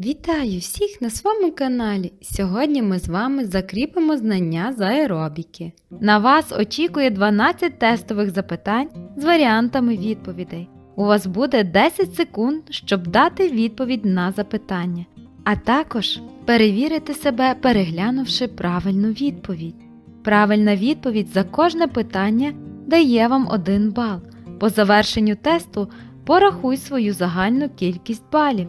Вітаю всіх на своєму каналі. Сьогодні ми з вами закріпимо знання з аеробіки. На вас очікує 12 тестових запитань з варіантами відповідей. У вас буде 10 секунд, щоб дати відповідь на запитання, а також перевірити себе, переглянувши правильну відповідь. Правильна відповідь за кожне питання дає вам 1 бал. По завершенню тесту порахуй свою загальну кількість балів.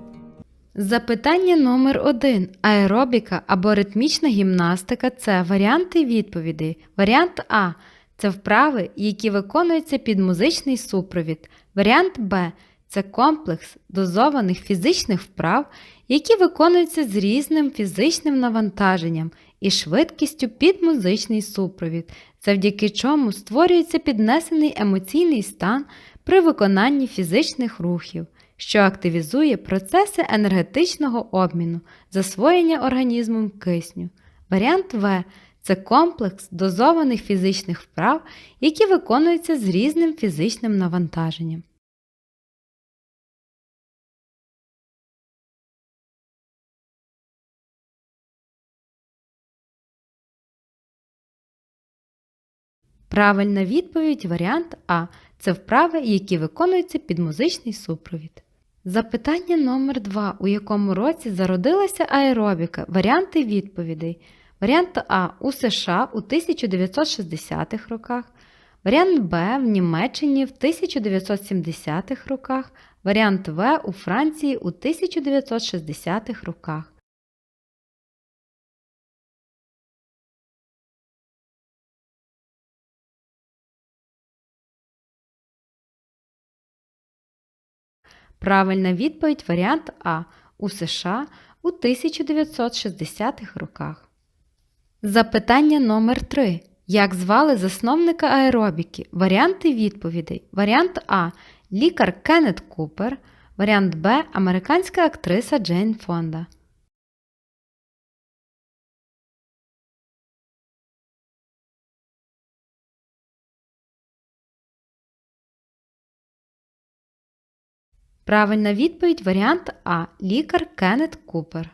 Запитання номер 1 Аеробіка або ритмічна гімнастика це варіанти відповідей. Варіант А це вправи, які виконуються під музичний супровід. Варіант Б це комплекс дозованих фізичних вправ, які виконуються з різним фізичним навантаженням і швидкістю під музичний супровід, завдяки чому створюється піднесений емоційний стан при виконанні фізичних рухів що активізує процеси енергетичного обміну, засвоєння організмом кисню. Варіант В це комплекс дозованих фізичних вправ, які виконуються з різним фізичним навантаженням. Правильна відповідь варіант А. Це вправи, які виконуються під музичний супровід. Запитання номер 2 У якому році зародилася аеробіка? Варіанти відповідей. Варіант А у США у 1960-х роках. Варіант Б в Німеччині в 1970-х роках. Варіант В у Франції у 1960-х роках. Правильна відповідь варіант А у США у 1960-х роках. Запитання номер 3 Як звали засновника аеробіки? Варіанти відповідей. Варіант А. Лікар Кеннет Купер. Варіант Б. Американська актриса Джейн Фонда. Правильна відповідь варіант А. Лікар Кеннет Купер.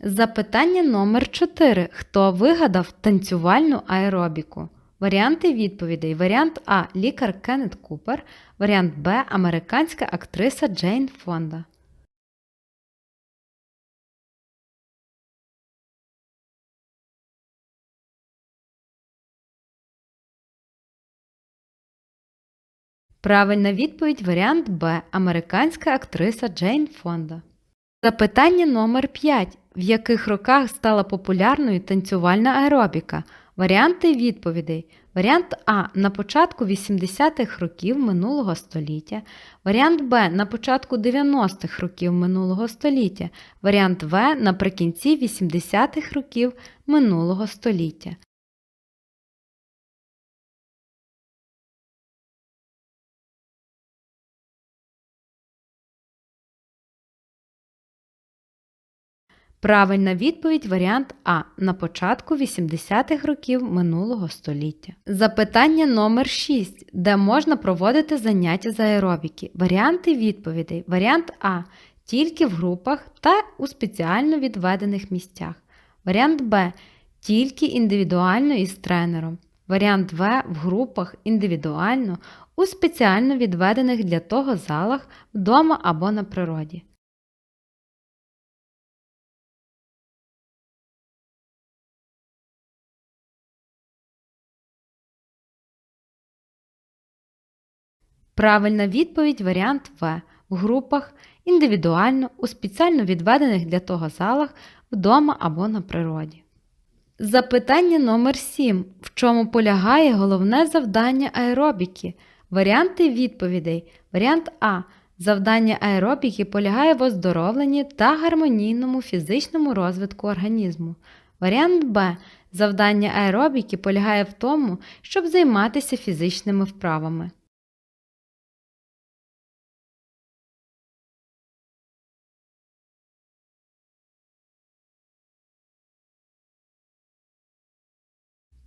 Запитання номер 4 Хто вигадав танцювальну аеробіку? Варіанти відповідей. Варіант А. Лікар Кеннет Купер. Варіант Б. Американська актриса Джейн Фонда. Правильна відповідь варіант Б. Американська актриса Джейн Фонда. Запитання номер 5 В яких роках стала популярною танцювальна аеробіка? Варіанти відповідей. Варіант А на початку 80-х років минулого століття. Варіант Б на початку 90-х років минулого століття. Варіант В наприкінці 80-х років минулого століття. Правильна відповідь варіант А на початку 80-х років минулого століття. Запитання номер 6 де можна проводити заняття з аеробіки. Варіанти відповідей. Варіант А. Тільки в групах та у спеціально відведених місцях. Варіант Б. Тільки індивідуально із тренером. Варіант В в групах індивідуально у спеціально відведених для того залах вдома або на природі. Правильна відповідь варіант В. В групах, індивідуально, у спеціально відведених для того залах, вдома або на природі. Запитання номер 7 В чому полягає головне завдання аеробіки? Варіанти відповідей. Варіант А. Завдання аеробіки полягає в оздоровленні та гармонійному фізичному розвитку організму. Варіант Б. Завдання аеробіки полягає в тому, щоб займатися фізичними вправами.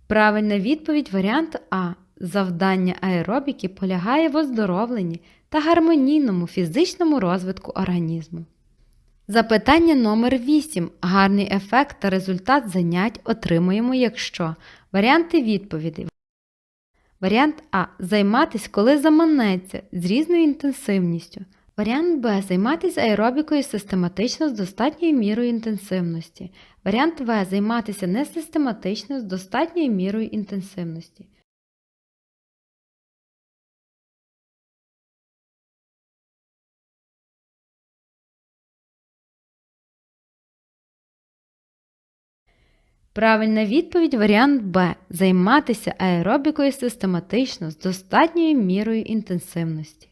Правильна відповідь варіант А. Завдання аеробіки полягає в оздоровленні та гармонійному фізичному розвитку організму. Запитання номер 8. Гарний ефект та результат занять отримуємо, якщо варіанти відповідей. Варіант А. Займатись, коли заманеться з різною інтенсивністю. Варіант Б. Займатися аеробікою систематично з достатньою мірою інтенсивності. Варіант В. Займатися несистематично з достатньою мірою інтенсивності. Правильна відповідь варіант Б. Займатися аеробікою систематично з достатньою мірою інтенсивності.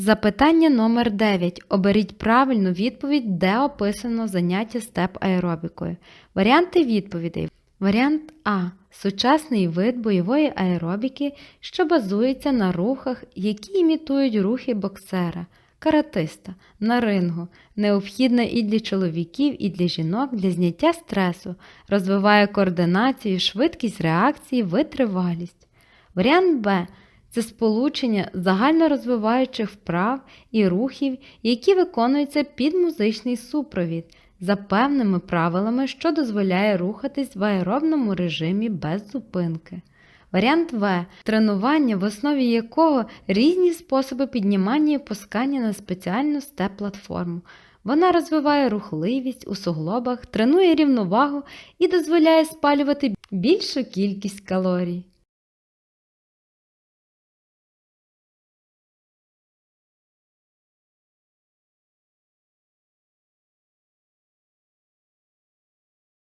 Запитання номер 9. Оберіть правильну відповідь, де описано заняття степ аеробікою. Варіанти відповідей. Варіант А. Сучасний вид бойової аеробіки, що базується на рухах, які імітують рухи боксера, каратиста на рингу, необхідна і для чоловіків, і для жінок для зняття стресу, розвиває координацію, швидкість реакції, витривалість. Варіант Б. Це сполучення загальнорозвиваючих вправ і рухів, які виконуються під музичний супровід за певними правилами, що дозволяє рухатись в аеробному режимі без зупинки. Варіант В. Тренування, в основі якого різні способи піднімання і опускання на спеціальну степ-платформу. Вона розвиває рухливість у суглобах, тренує рівновагу і дозволяє спалювати більшу кількість калорій.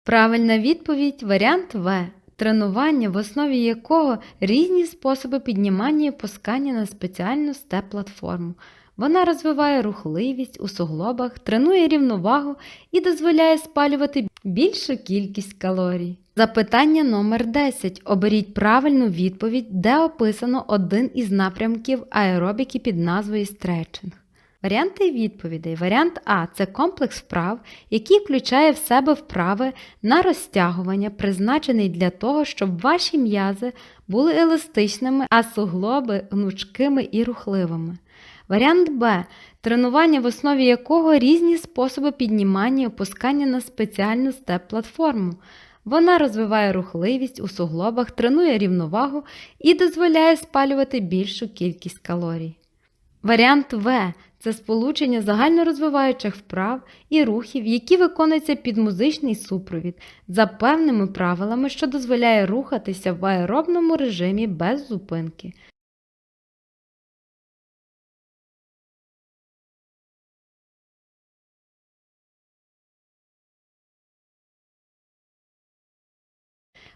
Правильна відповідь варіант В. Тренування, в основі якого різні способи піднімання і опускання на спеціальну степ-платформу. Вона розвиває рухливість у суглобах, тренує рівновагу і дозволяє спалювати більшу кількість калорій. Запитання номер 10. Оберіть правильну відповідь, де описано один із напрямків аеробіки під назвою стретчинг. Варіанти відповідей. Варіант А це комплекс вправ, який включає в себе вправи на розтягування, призначений для того, щоб ваші м'язи були еластичними, а суглоби гнучкими і рухливими. Варіант Б тренування, в основі якого різні способи піднімання і опускання на спеціальну степ-платформу. Вона розвиває рухливість у суглобах, тренує рівновагу і дозволяє спалювати більшу кількість калорій. Варіант В це сполучення загальнорозвиваючих вправ і рухів, які виконуються під музичний супровід за певними правилами, що дозволяє рухатися в аеробному режимі без зупинки.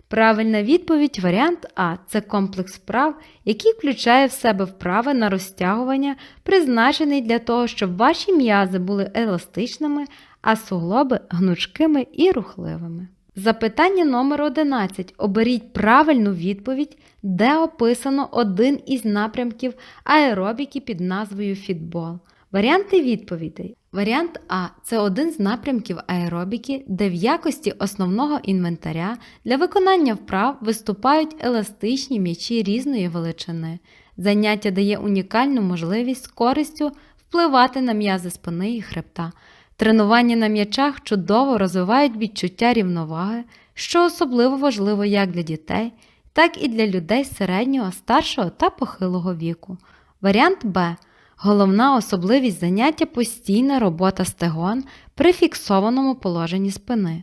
Правильна відповідь варіант А це комплекс вправ, який включає в себе вправи на розтягування, призначений для того, щоб ваші м'язи були еластичними, а суглоби гнучкими і рухливими. Запитання номер 11. Оберіть правильну відповідь, де описано один із напрямків аеробіки під назвою фітбол. Варіанти відповідей. Варіант А це один з напрямків аеробіки, де в якості основного інвентаря для виконання вправ виступають еластичні м'ячі різної величини. Заняття дає унікальну можливість з користю впливати на м'язи спини і хребта. Тренування на м'ячах чудово розвивають відчуття рівноваги, що особливо важливо як для дітей, так і для людей середнього, старшого та похилого віку. Варіант Б. Головна особливість заняття постійна робота стегон при фіксованому положенні спини.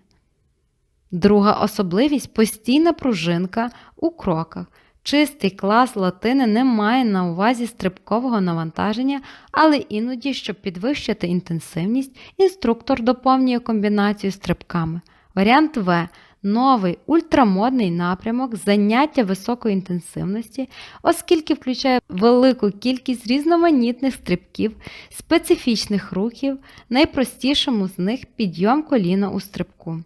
Друга особливість постійна пружинка у кроках. Чистий клас латини не має на увазі стрибкового навантаження, але іноді, щоб підвищити інтенсивність, інструктор доповнює комбінацію стрибками. Варіант В новий ультрамодний напрямок заняття високої інтенсивності, оскільки включає велику кількість різноманітних стрибків, специфічних рухів, найпростішому з них підйом коліна у стрибку.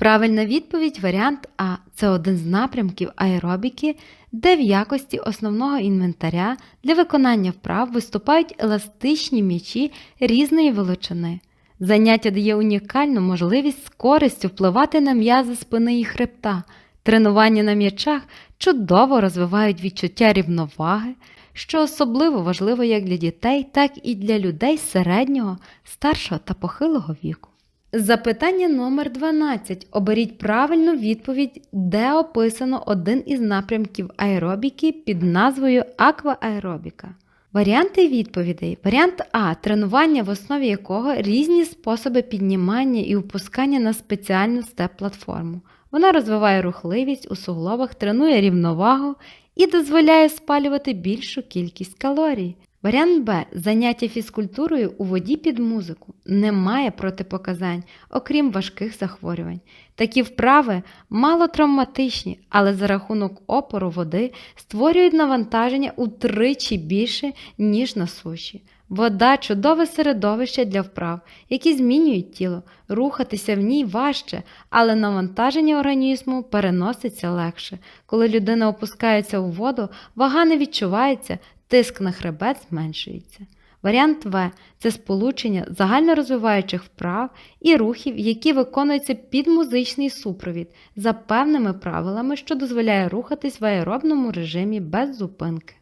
Правильна відповідь варіант А. Це один з напрямків аеробіки, де в якості основного інвентаря для виконання вправ виступають еластичні м'ячі різної величини. Заняття дає унікальну можливість з користю впливати на м'язи спини і хребта. Тренування на м'ячах чудово розвивають відчуття рівноваги, що особливо важливо як для дітей, так і для людей середнього, старшого та похилого віку. Запитання номер 12. Оберіть правильну відповідь, де описано один із напрямків аеробіки під назвою аквааеробіка. Варіанти відповідей. Варіант А. Тренування, в основі якого різні способи піднімання і опускання на спеціальну степ-платформу. Вона розвиває рухливість у суглобах, тренує рівновагу і дозволяє спалювати більшу кількість калорій. Варіант Б. Заняття фізкультурою у воді під музику. Немає протипоказань, окрім важких захворювань. Такі вправи мало травматичні, але за рахунок опору води створюють навантаження утричі більше, ніж на суші. Вода чудове середовище для вправ, які змінюють тіло, рухатися в ній важче, але навантаження організму переноситься легше. Коли людина опускається у воду, вага не відчувається, тиск на хребет зменшується. Варіант В це сполучення загальнорозвиваючих вправ і рухів, які виконуються під музичний супровід за певними правилами, що дозволяє рухатись в аеробному режимі без зупинки.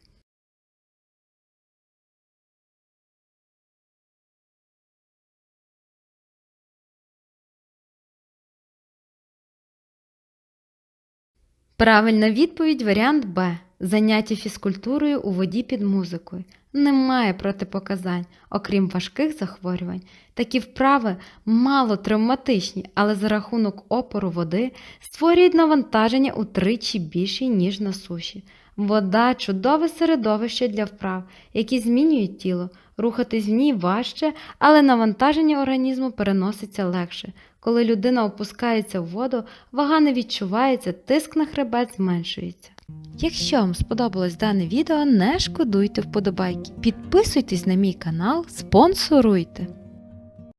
Правильна відповідь варіант Б. Заняття фізкультурою у воді під музикою. Немає протипоказань, окрім важких захворювань. Такі вправи мало травматичні, але за рахунок опору води створюють навантаження утричі більші, ніж на суші. Вода чудове середовище для вправ, які змінюють тіло, рухатись в ній важче, але навантаження організму переноситься легше. Коли людина опускається в воду, вага не відчувається, тиск на хребет зменшується. Якщо вам сподобалось дане відео, не шкодуйте вподобайки. Підписуйтесь на мій канал, спонсоруйте.